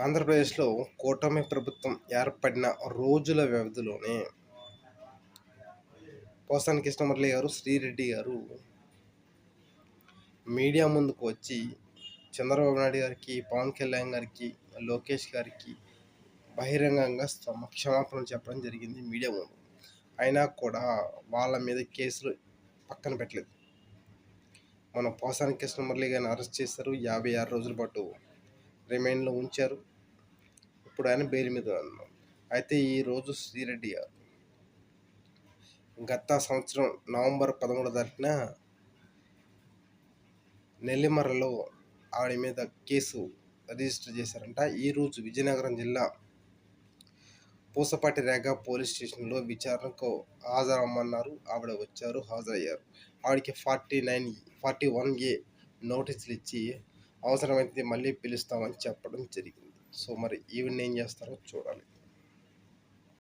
ఆంధ్రప్రదేశ్లో కూటమి ప్రభుత్వం ఏర్పడిన రోజుల వ్యవధిలోనే పోసాని కృష్ణమురళి గారు శ్రీరెడ్డి గారు మీడియా ముందుకు వచ్చి చంద్రబాబు నాయుడు గారికి పవన్ కళ్యాణ్ గారికి లోకేష్ గారికి బహిరంగంగా క్షమ- క్షమాపణలు చెప్పడం జరిగింది మీడియా ముందు. అయినా కూడా వాళ్ళ మీద కేసులు పక్కన పెట్టలేదు. మన పోసాని కృష్ణమురళి గారిని అరెస్ట్ చేశారు. యాభై ఆరు రోజుల పాటు రిమైండ్లో ఉంచారు. ఇప్పుడు ఆయన బెయిల్ మీద ఉన్నాం. అయితే ఈరోజు శ్రీరెడ్డి గారు గత సంవత్సరం నవంబర్ పదమూడో తారీఖున నెల్లిమర్రలో ఆవిడ మీద కేసు రిజిస్టర్ చేశారంట. ఈరోజు విజయనగరం జిల్లా పూసపాటి రేగ పోలీస్ స్టేషన్లో విచారణకు హాజరమ్మన్నారు ఆవిడ వచ్చారు హాజరయ్యారు. ఆవిడకి forty nine forty one A నోటీసులు ఇచ్చి అవసరమైతే మళ్ళీ పిలుస్తామని చెప్పడం జరిగింది. సో మరి ఈవిడ ఏం చేస్తారో చూడాలి.